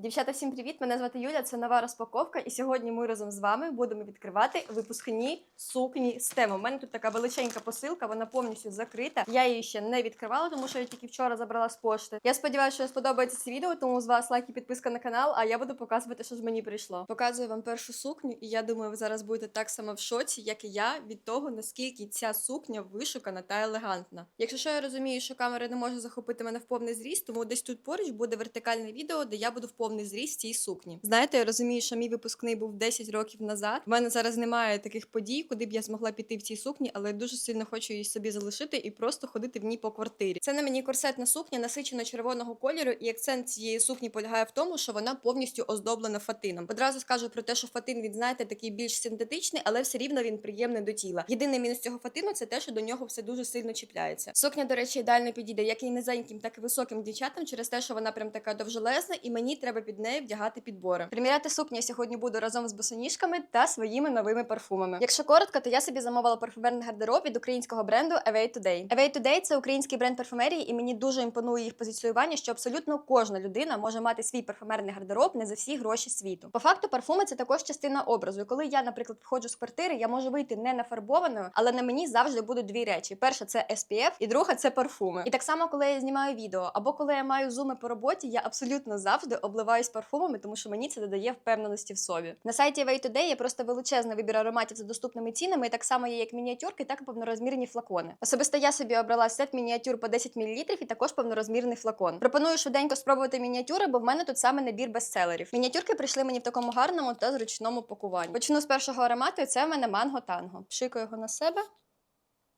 Дівчата, всім привіт! Мене звати Юля. Це нова розпаковка, і сьогодні ми разом з вами будемо відкривати випускні сукні з теми. У мене тут така величенька посилка, вона повністю закрита. Я її ще не відкривала, тому що я тільки вчора забрала з пошти. Я сподіваюся, що сподобається це відео, тому з вас лайк і підписка на канал. А я буду показувати, що ж мені прийшло. Показую вам першу сукню, і я думаю, ви зараз будете так само в шоці, як і я, від того наскільки ця сукня вишукана та елегантна. Якщо що я розумію, що камера не може захопити мене в повний зріст, тому десь тут поруч буде вертикальне відео, де я буду в повний зріст цій сукні. Знаєте, я розумію, що мій випускний був 10 років назад. В мене зараз немає таких подій, куди б я змогла піти в цій сукні, але дуже сильно хочу її собі залишити і просто ходити в ній по квартирі. Це на мені корсетна сукня насичено червоного кольору, і акцент цієї сукні полягає в тому, що вона повністю оздоблена фатином. Одразу скажу про те, що фатин він знаєте такий більш синтетичний, але все рівно він приємний до тіла. Єдиний мінус цього фатину це те, що до нього все дуже сильно чіпляється. Сукня, до речі, ідеально підійде як і низеньким, так і високим дівчатам, через те, що вона прям така довжелезна, і мені треба під нею вдягати підбори. Приміряти сукню я сьогодні буду разом з босоніжками та своїми новими парфумами. Якщо коротко, то я собі замовила парфумерний гардероб від українського бренду Away Today. Away Today – це український бренд парфумерії, і мені дуже імпонує їх позиціювання, що абсолютно кожна людина може мати свій парфумерний гардероб не за всі гроші світу. По факту, парфуми це також частина образу. І коли я, наприклад, виходжу з квартири, я можу вийти не нафарбованою, але на мені завжди будуть дві речі: перша це SPF, і друга це парфуми. І так само, коли я знімаю відео, або коли я маю зуми по роботі, я абсолютно завжди обливаюсь парфумами, тому що мені це додає впевненості в собі. На сайті Way Today є просто величезний вибір ароматів за доступними цінами. І так само є як мініатюрки, так і повнорозмірні флакони. Особисто я собі обрала сет мініатюр по 10 мл і також повнорозмірний флакон. Пропоную швиденько спробувати мініатюри, бо в мене тут саме набір бестселерів. Мініатюрки прийшли мені в такому гарному та зручному пакуванні. Почну з першого аромату. і Це в мене манго танго. Пшикаю його на себе.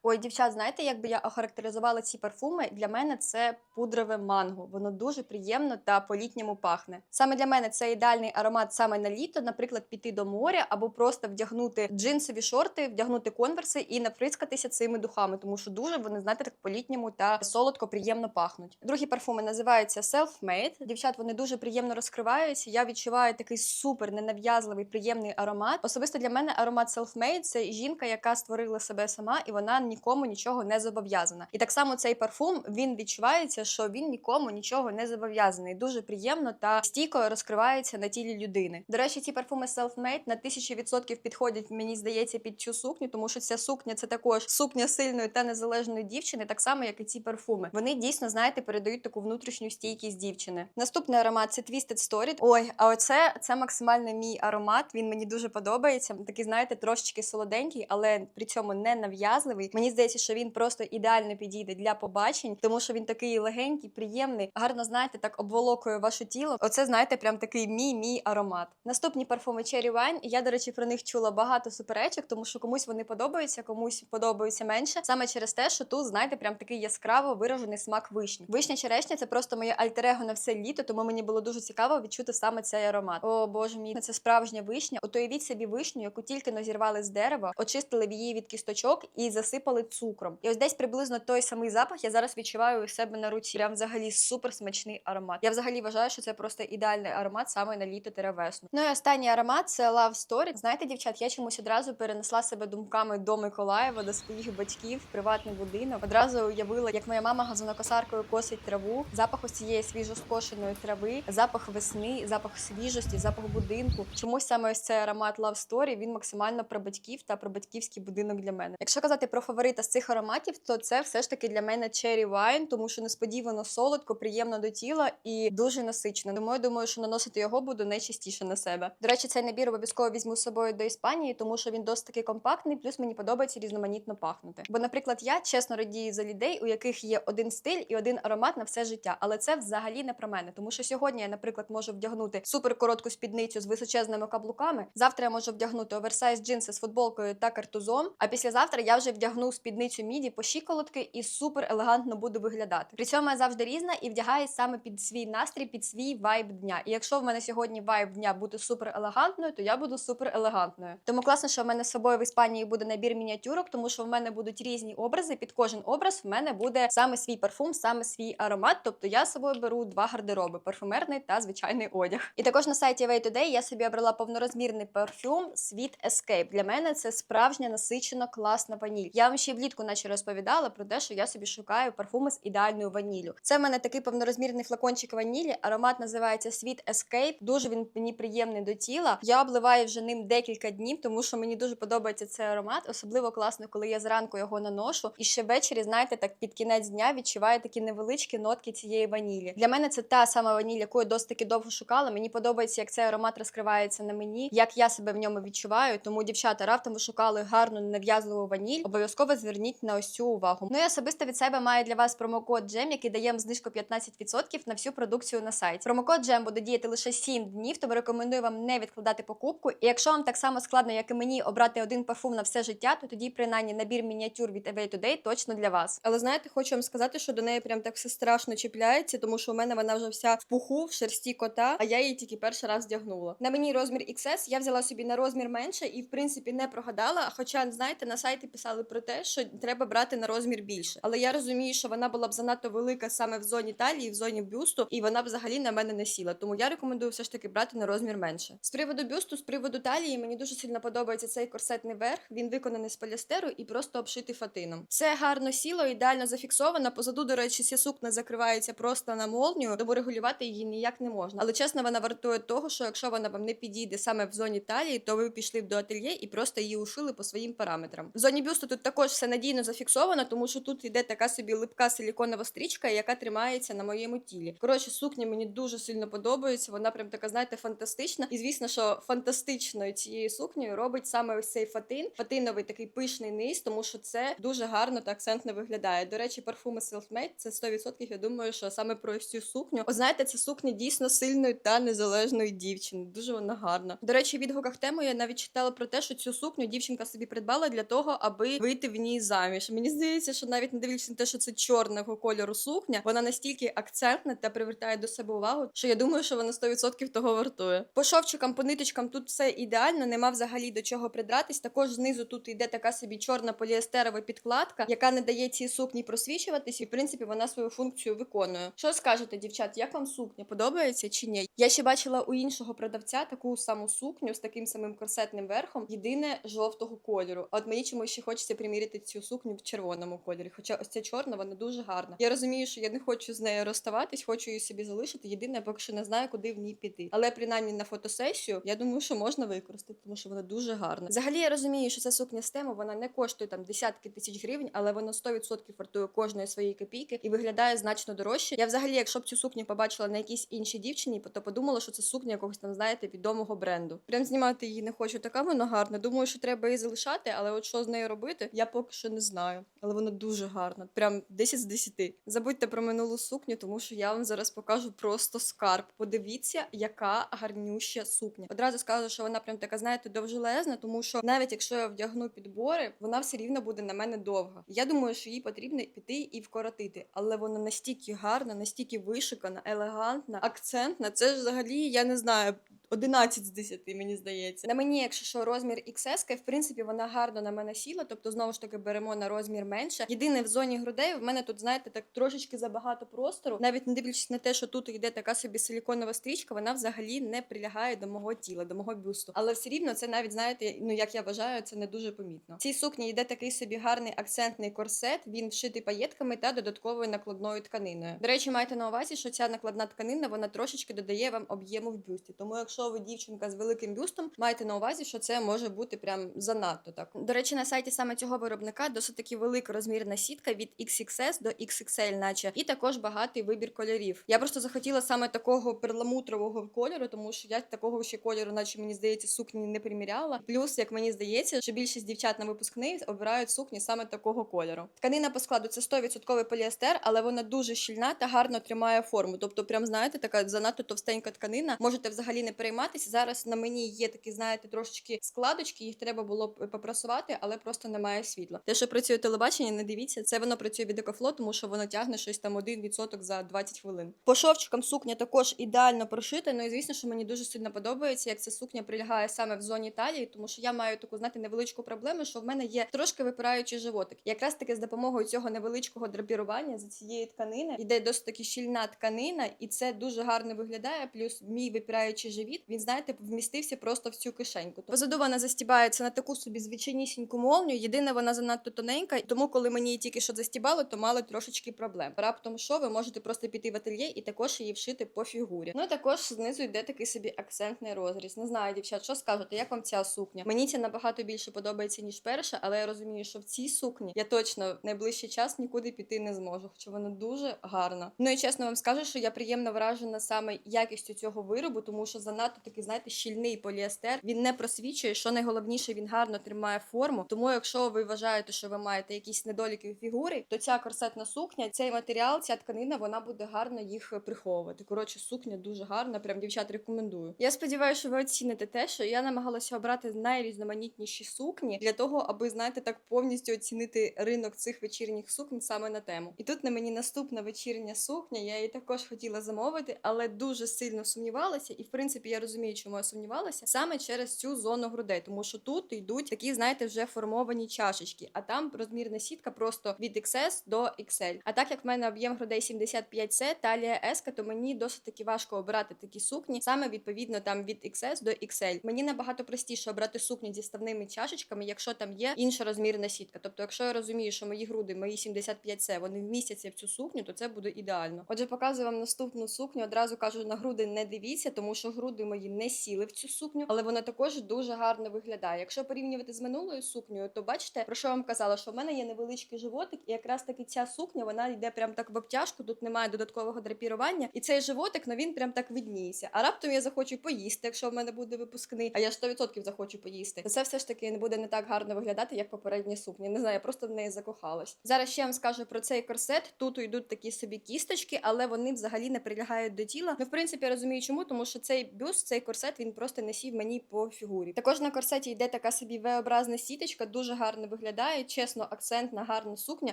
Ой, дівчат, знаєте, як би я охарактеризувала ці парфуми? Для мене це пудрове манго. Воно дуже приємно та по-літньому пахне. Саме для мене це ідеальний аромат саме на літо, наприклад, піти до моря або просто вдягнути джинсові шорти, вдягнути конверси і наприскатися цими духами, тому що дуже вони, знаєте, так по-літньому та солодко приємно пахнуть. Другі парфуми називаються Self-Made. Дівчат, вони дуже приємно розкриваються. Я відчуваю такий супер ненав'язливий, приємний аромат. Особисто для мене аромат Self-Made – це жінка, яка створила себе сама, і вона нікому нічого не зобов'язана. І так само цей парфум він відчувається, що він нікому нічого не зобов'язаний. Дуже приємно та стійко розкривається на тілі людини. До речі, ці парфуми Self-Made на тисячу відсотків підходять, мені здається, під цю сукню, тому що ця сукня це також сукня сильної та незалежної дівчини, так само як і ці парфуми. Вони дійсно, знаєте, передають таку внутрішню стійкість дівчини. Наступний аромат це Twisted Story. Ой, а оце це максимально мій аромат. Він мені дуже подобається. Такий, знаєте, трошечки солоденький, але при цьому не нав'язливий. Мені здається, що він просто ідеально підійде для побачень, тому що він такий легенький, приємний, гарно знаєте, так обволокує ваше тіло. Оце знаєте, прям такий мій мій аромат. Наступні парфуми Cherry Wine. Я, до речі, про них чула багато суперечок, тому що комусь вони подобаються, комусь подобаються менше. Саме через те, що тут, знаєте, прям такий яскраво виражений смак вишні. Вишня черешня це просто моє альтер-его на все літо, тому мені було дуже цікаво відчути саме цей аромат. О боже мій, це справжня вишня. От уявіть собі вишню, яку тільки но зірвали з дерева, очистили її від кісточок і засипали цукром. І ось десь приблизно той самий запах я зараз відчуваю у себе на руці. Прям взагалі супер смачний аромат. Я взагалі вважаю, що це просто ідеальний аромат саме на літо та весну. Ну і останній аромат це Love Story. Знаєте, дівчат, я чомусь одразу перенесла себе думками до Миколаєва, до своїх батьків, в приватний будинок. Одразу уявила, як моя мама газонокосаркою косить траву, запах ось цієї свіжоскошеної трави, запах весни, запах свіжості, запах будинку. Чомусь саме ось цей аромат Love Story, він максимально про батьків та про батьківський будинок для мене. Якщо казати про фаворита з цих ароматів, то це все ж таки для мене Cherry Wine, тому що несподівано солодко, приємно до тіла і дуже насичено. Тому я думаю, що наносити його буду найчастіше на себе. До речі, цей набір обов'язково візьму з собою до Іспанії, тому що він досить таки компактний, плюс мені подобається різноманітно пахнути. Бо, наприклад, я чесно радію за людей, у яких є один стиль і один аромат на все життя, але це взагалі не про мене, тому що сьогодні я, наприклад, можу вдягнути супер коротку спідницю з височезними каблуками. Завтра я можу вдягнути оверсайз джинси з футболкою та картузом. А післязавтра я вже вдягну спідницю міді по щиколотки і супер елегантно буду виглядати. При цьому я завжди різна і вдягаюсь саме під свій настрій, під свій вайб дня. І якщо в мене сьогодні вайб дня бути супер елегантною, то я буду супер елегантною. Тому класно, що в мене з собою в Іспанії буде набір мініатюрок, тому що в мене будуть різні образи. Під кожен образ в мене буде саме свій парфум, саме свій аромат. Тобто я з собою беру два гардероби: парфумерний та звичайний одяг. І також на сайті Way Today я собі обрала повнорозмірний парфюм Sweet Escape. Для мене це справжня насичена класна ваніль. Я вам ще влітку, наче розповідала про те, що я собі шукаю парфуми з ідеальною ваніллю. Це в мене такий повнорозмірний флакончик ванілі. Аромат називається Sweet Escape. Дуже він мені приємний до тіла. Я обливаю вже ним декілька днів, тому що мені дуже подобається цей аромат. Особливо класно, коли я зранку його наношу. І ще ввечері, знаєте, так під кінець дня відчуваю такі невеличкі нотки цієї ванілі. Для мене це та сама ваніль, яку я досить таки довго шукала. Мені подобається, як цей аромат розкривається на мені, як я себе в ньому відчуваю. Тому, дівчата, раптом ви шукали гарну нев'язливу ваніль. Обов'язково зверніть на ось цю увагу. Ну і особисто від себе маю для вас промокод Джем, який дає знижку 15% на всю продукцію на сайті. Промокод Джем буде діяти лише 7 днів, тому рекомендую вам не відкладати покупку. І якщо вам так само складно, як і мені, обрати один парфум на все життя, то тоді принаймні набір мініатюр від Away Today точно для вас. Але знаєте, хочу вам сказати, що до неї прям так все страшно чіпляється, тому що у мене вона вже вся в пуху, в шерсті кота, а я її тільки перший раз вдягнула. На мені розмір XS, я взяла собі на розмір менше і в принципі не прогадала. Хоча, знаєте, на сайті писали про те, що треба брати на розмір більше. Але я розумію, що вона була б занадто велика саме в зоні талії, в зоні бюсту, і вона б взагалі на мене не сіла. Тому я рекомендую все ж таки брати на розмір менше. З приводу бюсту, з приводу талії, мені дуже сильно подобається цей корсетний верх. Він виконаний з поліастеру і просто обшитий фатином. Все гарно сіло, ідеально зафіксовано. Позаду, до речі, ця сукна закривається просто на молнію, тому регулювати її ніяк не можна. Але чесно, вона вартує того, що якщо вона вам не підійде саме в зоні талії, то ви пішли б до ательє і просто її ушили по своїм параметрам. В зоні бюсту тут також все надійно зафіксовано, тому що тут йде така собі липка силіконова стрічка, яка тримається на моєму тілі. Коротше, сукня мені дуже сильно подобається. Вона прям така, знаєте, фантастична. І звісно, що фантастичною цією сукнею робить саме ось цей фатин, фатиновий такий пишний низ, тому що це дуже гарно та акцентно виглядає. До речі, парфуми Selfmade – це 100%, Я думаю, що саме про ось цю сукню. О, знаєте, це сукня дійсно сильної та незалежної дівчини. Дуже вона гарна. До речі, в відгуках теми я навіть читала про те, що цю сукню дівчинка собі придбала для того, аби вийти в ній заміж. Мені здається, що навіть не дивлячись на те, що це чорного кольору сукня, вона настільки акцентна та привертає до себе увагу, що я думаю, що вона 100% того вартує. По шовчикам, по ниточкам тут все ідеально, нема взагалі до чого придратись. Також знизу тут йде така собі чорна поліестерова підкладка, яка не дає цій сукні просвічуватись, і в принципі вона свою функцію виконує. Що скажете, дівчат? Як вам сукня подобається чи ні? Я ще бачила у іншого продавця таку саму сукню з таким самим корсетним верхом, єдине жовтого кольору. От мені чомусь ще хочеться приміряти цю сукню в червоному кольорі. Хоча ось ця чорна, вона дуже гарна. Я розумію, що я не хочу з нею розставатись, хочу її собі залишити. Єдине, поки що не знаю, куди в ній піти. Але принаймні на фотосесію я думаю, що можна використати, тому що вона дуже гарна. Взагалі я розумію, що ця сукня з тему вона не коштує там десятки тисяч гривень, але вона 100% вартує кожної своєї копійки і виглядає значно дорожче. Я взагалі, якщо б цю сукню побачила на якійсь іншій дівчині, то подумала, що це сукня якогось там, знаєте, відомого бренду. Прям знімати її не хочу. Така вона гарна. Думаю, що треба її залишати, але от що з нею робити, я поки що не знаю. Але вона дуже гарна. Прям 10 з 10. Забудьте про минулу сукню, тому що я вам зараз покажу просто скарб. Подивіться, яка гарнюща сукня. Одразу скажу, що вона прям така, знаєте, довжелезна, тому що навіть якщо я вдягну підбори, вона все рівно буде на мене довга. Я думаю, що їй потрібно піти і вкоротити, але вона настільки гарна, настільки вишикана, елегантна, акцентна. Це ж взагалі я не знаю. 11 з 10, мені здається. На мені, якщо що, розмір XS, в принципі, вона гарно на мене сіла, тобто знову ж таки беремо на розмір менше. Єдине в зоні грудей в мене тут, знаєте, так трошечки забагато простору. Навіть не дивлячись на те, що тут йде така собі силіконова стрічка, вона взагалі не прилягає до мого тіла, до мого бюсту. Але все рівно це навіть знаєте, ну як я вважаю, це не дуже помітно. Цій сукні йде такий собі гарний акцентний корсет. Він вшитий паєтками та додатковою накладною тканиною. До речі, майте на увазі, що ця накладна тканина вона трошечки додає вам об'єму в бюсті. Тому, якщо ви дівчинка з великим бюстом, майте на увазі, що це може бути прям занадто так. До речі, на сайті саме цього виробника досить таки велика розмірна сітка від XXS до XXL, наче і також багатий вибір кольорів. Я просто захотіла саме такого перламутрового кольору, тому що я такого ще кольору, наче мені здається, сукні не приміряла. Плюс, як мені здається, що більшість дівчат на випускний обирають сукні саме такого кольору. Тканина по складу це 100% поліестер, але вона дуже щільна та гарно тримає форму. Тобто, прям знаєте, така занадто товстенька тканина. Можете взагалі не перейматися. Зараз на мені є такі, знаєте, трошечки складочки, їх треба було б попрасувати, але просто немає світла. Те, що працює телебачення, не дивіться, це воно працює від екофло, тому що воно тягне щось там 1% за 20 хвилин. По шовчикам сукня також ідеально прошита. Ну і звісно, що мені дуже сильно подобається, як ця сукня прилягає саме в зоні талії, тому що я маю таку, знаєте, невеличку проблему, що в мене є трошки випираючий животик. Якраз таки з допомогою цього невеличкого драпірування за цієї тканини йде досить таки щільна тканина, і це дуже гарно виглядає. Плюс мій випираючий живіт він знаєте, вмістився просто в цю кишеньку. Позаду вона застібається на таку собі звичайнісіньку молнію. Єдине, вона занадто тоненька, тому, коли мені її тільки що застібали, то мали трошечки проблем. Раптом що ви можете просто піти в ательє і також її вшити по фігурі. Ну і також знизу йде такий собі акцентний розріз. Не знаю, дівчат, що скажете, як вам ця сукня? Мені ця набагато більше подобається ніж перша, але я розумію, що в цій сукні я точно в найближчий час нікуди піти не зможу, хоча вона дуже гарна. Ну і чесно вам скажу, що я приємно вражена саме якістю цього виробу, тому що занадто такий, знаєте, щільний поліестер. Він не просвічує. Що найголовніше, він гарно тримає форму. Тому, якщо ви вважаєте, що ви маєте якісь недоліки у фігурі, то ця корсетна сукня, цей матеріал, ця тканина, вона буде гарно їх приховувати. Коротше, сукня дуже гарна. Прям дівчат рекомендую. Я сподіваюся, що ви оціните те, що я намагалася обрати найрізноманітніші сукні для того, аби знаєте, так повністю оцінити ринок цих вечірніх суконь саме на тему. І тут на мені наступна вечірня сукня. Я її також хотіла замовити, але дуже сильно сумнівалася. І в принципі я розумію, чому я сумнівалася саме через цю зону грудей, тому що тут йдуть такі, знаєте, вже формовані чашечки, а там розмірна сітка просто від XS до XL. А так як в мене об'єм грудей 75C, талія S, то мені досить таки важко обирати такі сукні, саме відповідно там від XS до XL. Мені набагато простіше обрати сукню зі ставними чашечками, якщо там є інша розмірна сітка. Тобто, якщо я розумію, що мої груди, мої 75C, вони вмістяться в цю сукню, то це буде ідеально. Отже, показую вам наступну сукню. Одразу кажу, на груди не дивіться, тому що груди мої не сіли в цю сукню, але вона також дуже гарно виглядає. Якщо порівнювати з минулою сукнею, то бачите, про що я вам казала, що в мене є невеличкий животик, і якраз таки ця сукня вона йде прям так в обтяжку, тут немає додаткового драпірування, і цей животик, ну він прям так видніється. А раптом я захочу поїсти, якщо в мене буде випускний, а я ж 100% захочу поїсти. Це все ж таки не буде не так гарно виглядати, як попередня сукня. Не знаю, я просто в неї закохалась. Зараз ще вам скажу про цей корсет. Тут йдуть такі собі кісточки, але вони взагалі не прилягають до тіла. Ну, в принципі, я розумію, чому, тому що цей бюст, цей корсет, він просто не сів мені по фігурі. Також на корсеті йде така собі V-образна сіточка, дуже гарно виглядає. Чесно, акцентна, гарна сукня.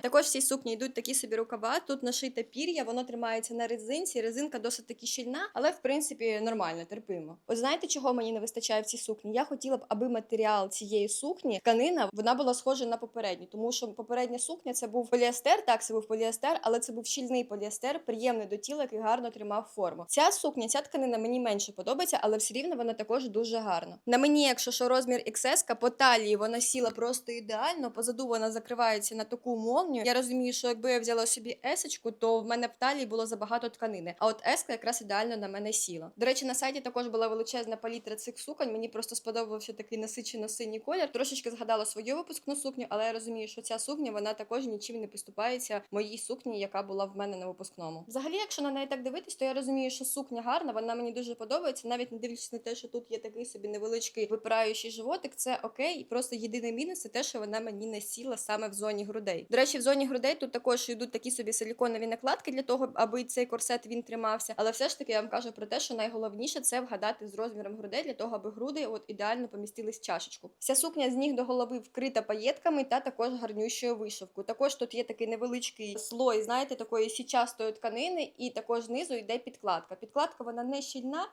Також в цій сукні йдуть такі собі рукава. Тут нашите пір'я, воно тримається на резинці. Резинка досить таки щільна, але в принципі нормально, терпимо. От знаєте, чого мені не вистачає в цій сукні? Я хотіла б, аби матеріал цієї сукні, тканина, вона була схожа на попередню, тому що попередня сукня це був поліестер, так це був поліестер, але це був щільний поліестер, приємний до тіла, який гарно тримав форму. Ця сукня, ця тканина мені менше подобається, але все рівно вона також дуже гарна. На мені, якщо що розмір XS, по талії вона сіла просто ідеально. Позаду вона закривається на таку молнію. Я розумію, що якби я взяла собі есочку, то в мене в талії було забагато тканини. А от еска якраз ідеально на мене сіла. До речі, на сайті також була величезна палітра цих суконь. Мені просто сподобався такий насичено синій колір. Трошечки згадала свою випускну сукню, але я розумію, що ця сукня вона також нічим не поступається моїй сукні, яка була в мене на випускному. Взагалі, якщо на неї так дивитись, то я розумію, що сукня гарна, вона мені дуже подобається, навіть не дивлячись на те, що тут є такий собі невеличкий випираючий животик. Це окей, просто єдиний мінус це те, що вона мені не сіла саме в зоні грудей. До речі, в зоні грудей тут також йдуть такі собі силіконові накладки для того, аби цей корсет він тримався. Але все ж таки я вам кажу про те, що найголовніше це вгадати з розміром грудей для того, аби груди от ідеально помістились в чашечку. Вся сукня з ніг до голови вкрита паєтками та також гарнющою вишивкою. Також тут є такий невеличкий слой, знаєте, такої січастої тканини, і також знизу йде підкладка. Підкладка вона не щільна,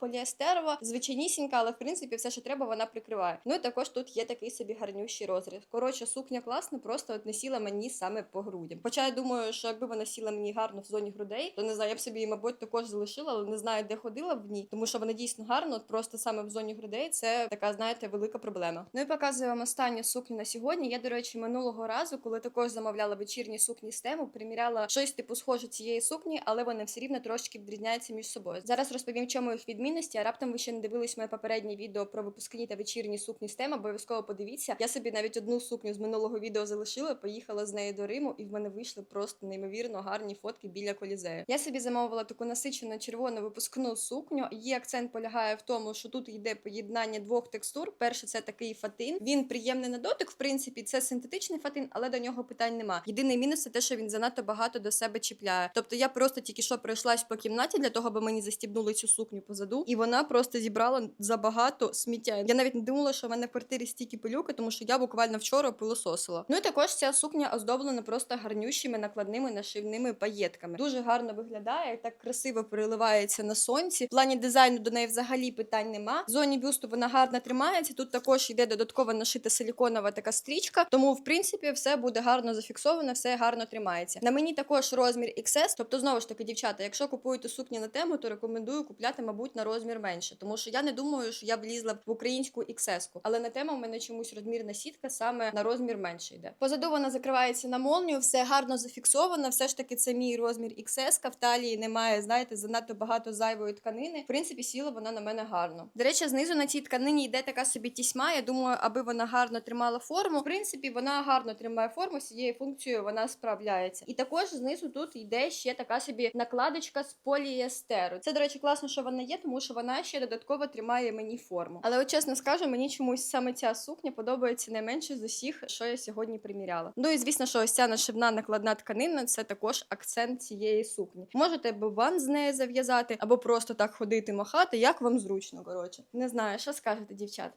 поліестерова, звичайнісінька, але в принципі все, що треба, вона прикриває. Ну і також тут є такий собі гарнющий розріз. Коротше, сукня класна, просто от не сіла мені саме по грудям. Хоча я думаю, що якби вона сіла мені гарно в зоні грудей, то не знаю, я б собі мабуть, також залишила, але не знаю, де ходила в ній, тому що вона дійсно гарна. От просто саме в зоні грудей це така, знаєте, велика проблема. Ну і показую вам останню сукню на сьогодні. Я, до речі, минулого разу, коли також замовляла вечірні сукні з тему, приміряла щось типу схоже цієї сукні, але вони все рівно трошки відрізняються між собою. Зараз розповім, чому їх відмінності. А раптом ви ще не дивились моє попереднє відео про випускні та вечірні сукні з теми. Обов'язково подивіться. Я собі навіть одну сукню з минулого відео залишила, поїхала з нею до Риму, і в мене вийшли просто неймовірно гарні фотки біля колізею. Я собі замовила таку насичену червону випускну сукню. Її акцент полягає в тому, що тут йде поєднання двох текстур. Перше, це такий фатин. Він приємний на дотик. В принципі, це синтетичний фатин, але до нього питань нема. Єдиний мінус це те, що він занадто багато до себе чіпляє. Тобто я просто тільки що пройшлась по кімнаті для того, аби мені застібнули цю сукню позаду, і вона просто зібрала забагато сміття. Я навіть не думала, що в мене в квартирі стільки пилюки, тому що я буквально вчора пилососила. Ну і також ця сукня оздоблена просто гарнющими накладними нашивними паєтками. Дуже гарно виглядає, так красиво переливається на сонці. В плані дизайну до неї взагалі питань нема. В зоні бюсту вона гарно тримається. Тут також йде додатково нашита силіконова така стрічка, тому в принципі все буде гарно зафіксовано, все гарно тримається. На мені також розмір XS, тобто знову ж таки, дівчата, якщо купуєте сукні на тему, то рекомендую купляти, мабуть, на розмір менше. Менше, тому що я не думаю, що я б в українську XS. Але на тему в мене чомусь розмірна сітка саме на розмір менше йде. Позаду вона закривається на молнію, все гарно зафіксовано. Все ж таки, це мій розмір XS. В талії немає, знаєте, занадто багато зайвої тканини. В принципі, сіла вона на мене гарно. До речі, знизу на цій тканині йде така собі тісьма. Я думаю, аби вона гарно тримала форму. В принципі, вона гарно тримає форму, з цією функцією вона справляється. І також знизу тут йде ще така собі накладочка з поліестеру. Це, до речі, класно, що вона є, тому що вона ще додатково тримає мені форму. Але от чесно скажу, мені чомусь саме ця сукня подобається найменше з усіх, що я сьогодні приміряла. Ну і звісно, що ось ця нашивна накладна тканина це також акцент цієї сукні. Можете або ван з нею зав'язати, або просто так ходити махати, як вам зручно. Коротше, не знаю, що скажете, дівчат.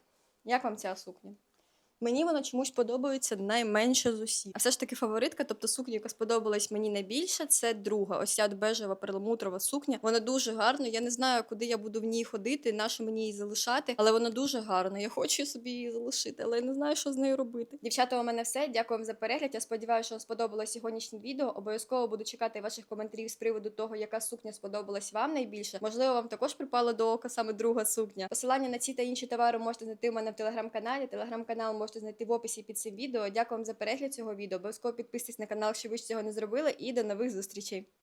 Як вам ця сукня? Мені вона чомусь подобається найменше з усіх. А все ж таки фаворитка, тобто сукня, яка сподобалась мені найбільше, це друга. Ось ця бежева перламутрова сукня. Вона дуже гарна. Я не знаю, куди я буду в ній ходити, на що мені її залишати, але вона дуже гарна. Я хочу собі її залишити, але я не знаю, що з нею робити. Дівчата, у мене все. Дякую вам за перегляд. Я сподіваюся, що вам сподобалось сьогоднішнє відео. Обов'язково буду чекати ваших коментарів з приводу того, яка сукня сподобалась вам найбільше. Можливо, вам також припала до ока саме друга сукня. Посилання на ці та інші товари можете знайти у мене в телеграм-каналі. Телеграм-канал можете знайти в описі під цим відео. Дякую вам за перегляд цього відео. Обов'язково підписуйтесь на канал, якщо ви ж цього не зробили, і до нових зустрічей.